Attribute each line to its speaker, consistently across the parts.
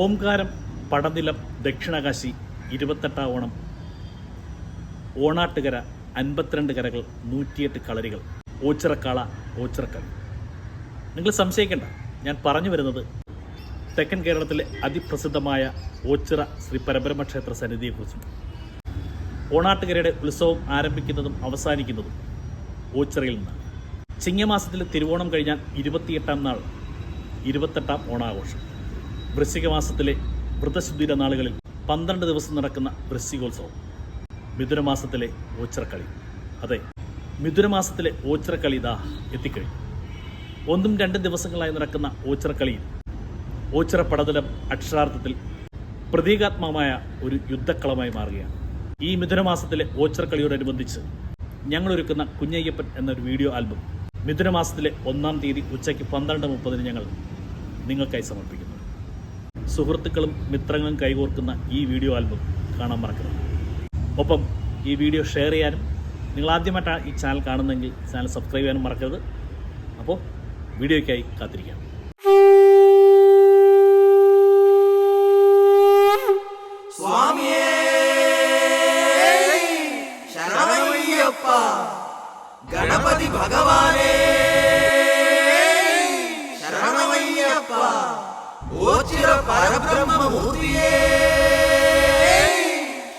Speaker 1: ഓംകാരം പടനിലം ദക്ഷിണകാശി ഇരുപത്തെട്ടാം ഓണം ഓണാട്ടുകര അൻപത്തിരണ്ട് കരകൾ നൂറ്റിയെട്ട് കളരികൾ. ഓച്ചിറക്കാള ഓച്ചിറക്കളി നിങ്ങൾ സംശയിക്കേണ്ട ഞാൻ പറഞ്ഞു വരുന്നത് തെക്കൻ കേരളത്തിലെ അതിപ്രസിദ്ധമായ ഓച്ചിറ ശ്രീ പരബ്രഹ്മ ക്ഷേത്ര സന്നിധിയെക്കുറിച്ചും ഓണാട്ടുകരയുടെ ഉത്സവം ആരംഭിക്കുന്നതും അവസാനിക്കുന്നതും ഓച്ചിറയിൽ നിന്നാണ്. ചിങ്ങമാസത്തിലെ തിരുവോണം കഴിഞ്ഞാൽ ഇരുപത്തിയെട്ടാം നാൾ ഇരുപത്തെട്ടാം ഓണാഘോഷം. വൃശ്ചിക മാസത്തിലെ വ്രതശുദ്ധിയുടെ നാളുകളിൽ പന്ത്രണ്ട് ദിവസം നടക്കുന്ന വൃശ്ചികോത്സവം. മിഥുനമാസത്തിലെ ഓച്ചിറക്കളി. അതെ മിഥുനമാസത്തിലെ ഓച്ചിറക്കളി ഇതാ എത്തിക്കഴിഞ്ഞു. ഒന്നും രണ്ട് ദിവസങ്ങളായി നടക്കുന്ന ഓച്ചിറക്കളിയിൽ ഓച്ചിറ പടതലം അക്ഷരാർത്ഥത്തിൽ പ്രതീകാത്മകമായ ഒരു യുദ്ധക്കളമായി മാറുകയാണ്. ഈ മിഥുനമാസത്തിലെ ഓച്ചിറക്കളിയോടനുബന്ധിച്ച് ഞങ്ങളൊരുക്കുന്ന കുഞ്ഞയ്യപ്പൻ എന്നൊരു വീഡിയോ ആൽബം മിഥുനമാസത്തിലെ ഒന്നാം തീയതി ഉച്ചയ്ക്ക് പന്ത്രണ്ട് മുപ്പതിന് ഞങ്ങൾ നിങ്ങൾക്കായി സമർപ്പിക്കുന്നു. സുഹൃത്തുക്കളും മിത്രങ്ങളും കൈകോർക്കുന്ന ഈ വീഡിയോ ആൽബം കാണാൻ മറക്കരുത്. ഒപ്പം ഈ വീഡിയോ ഷെയർ ചെയ്യാനും നിങ്ങൾ ആദ്യമായിട്ടാണ് ഈ ചാനൽ കാണുന്നതെങ്കിൽ ചാനൽ സബ്സ്ക്രൈബ് ചെയ്യാനും മറക്കരുത്. അപ്പോൾ വീഡിയോയ്ക്കായി കാത്തിരിക്കാം.
Speaker 2: സ്വാമിയേ ശരണമയ്യപ്പ ഗണപതി ഭഗവാനേ. கோச்சிர பரபிரம்ம மூர்த்தியே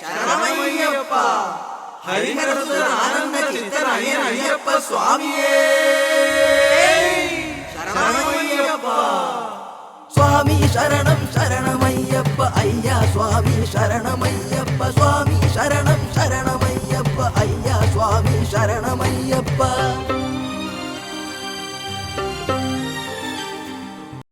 Speaker 2: சரணமையப்பா. ஹரிஹரசுதன் ஆனந்த சித்தன் ஐயன் ஐயப்ப சுவாமியே. சரணமையப்பா.
Speaker 3: சுவாமி சரணம் சரணமையப்ப ஐயா. சுவாமி சரணமையப்ப. சுவாமி சரணம் சரணமையப்ப ஐயா. சுவாமி சரணமையப்பா.